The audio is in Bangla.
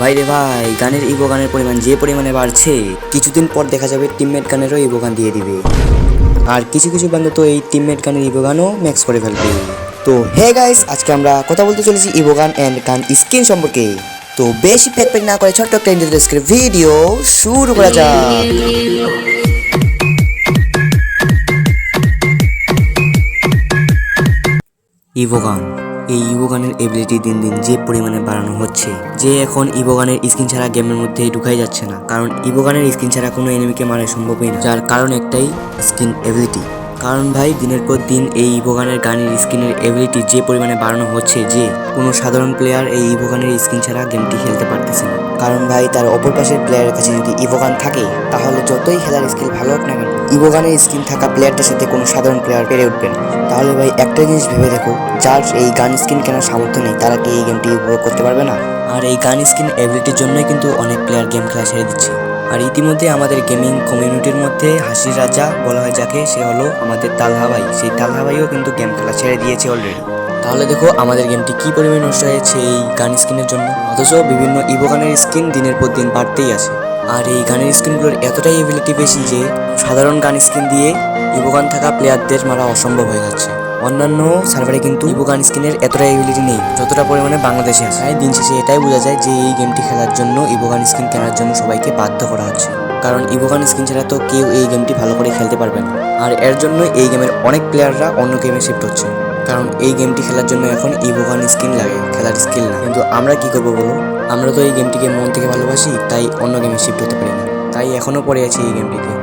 ভাই রে ভাই, গানের ইভো গানের পরিমাণ যে পরিমাণে বাড়ছে, কিছুদিন পর দেখা যাবে টিমমেট গানেরও ইভো গান দিয়ে দিবে। আর কিছু কিছু বান্ধব তো এই টিমমেট গানের ইভো গানও ম্যাক্স করে ফেলবে। তো হে গাইস আজকে আমরা কথা বলতে চলেছি ইভো গান অ্যান্ড গান স্কিন সম্পর্কে। তো বেশি প্যাক না করে ছোট্ট একটা ইন্টারেস্টের ভিডিও শুরু করা যাক। ইভোগান এই ইভোগানের এবিলিটি দিন দিন যে পরিমাণে বাড়ানো হচ্ছে, যে এখন ইভোগানের স্কিন ছাড়া গেমের মধ্যে ঢুকাই যাচ্ছে না। কারণ ইভোগানের স্কিন ছাড়া কোনো এনিমিকে মারা সম্ভবই না। যার কারণ একটাই স্কিন এবিলিটি কারণ ভাই, দিনের পর দিন এই ইভোগানের গানের স্কিনের এবিলিটি যে পরিমাণে বাড়ানো হচ্ছে যে কোনো সাধারণ প্লেয়ার এই ইভোগানের স্কিন ছাড়া গেমটি খেলতে পারতেছে না। কারণ ভাই, তার অপর পাশের প্লেয়ারের কাছে যদি ইভোগান থাকে, তাহলে যতই খেলার স্কিল ভালো হোক না কেন ইভোগানের স্কিন থাকা প্লেয়ারটার সাথে কোনো সাধারণ প্লেয়ার পেরে উঠবে না। তাহলে ভাই একটা জিনিস ভেবে দেখো, যার এই গান স্কিন কেনার সামর্থ্য নেই, তারা কি এই গেমটি উপভোগ করতে পারবে না? আর এই গান স্কিন এবিলিটির জন্যই কিন্তু অনেক প্লেয়ার গেম খেলা ছেড়ে দিচ্ছে। আর ইতিমধ্যে আমাদের গেমিং কমিউনিটির মধ্যে হাসির রাজা বলা হয় যাকে, সে হলো আমাদের তালহা ভাই। সেই তালহা ভাইও কিন্তু গেম খেলা ছেড়ে দিয়েছে অলরেডি তাহলে দেখো আমাদের গেমটি কি পরিমাণে নষ্ট হয়েছে এই গান স্কিনের জন্য? অথচ বিভিন্ন ইভো গানের স্কিন দিনের পর দিন বাড়তেই আছে। আর এই গানের স্কিনগুলোর এতটাই এবিলিটি বেশি যে, সাধারণ গান স্কিন দিয়ে ইভো গান থাকা প্লেয়ারদের মারা অসম্ভব হয়ে যাচ্ছে। অন্যান্য সার্ভারে কিন্তু ইভো গান স্কিনের এতটা এবিলিটি নেই, যতটা পরিমাণে বাংলাদেশে আছে। দিন শেষে এটাই বোঝা যায় যে, এই গেমটি খেলার জন্য ইভো গান স্কিন কেনার জন্য সবাইকে বাধ্য করা হচ্ছে। কারণ ইভো গান স্কিন ছাড়া তো কেউ এই গেমটি ভালো করে খেলতে পারবে না। আর এর জন্য এই গেমের অনেক প্লেয়াররা অন্য গেমে শিফট হচ্ছে। কারণ এই গেমটি খেলার জন্য এখন ইভোভান স্কিন লাগে, খেলার স্কিল না। কিন্তু আমরা কি করব বলো? আমরা তো এই গেমটিকে মন থেকে ভালোবাসি, তাই অন্য গেমে শিফট হতে পারি না। তাই এখনও পড়ে আছি এই গেমটিতে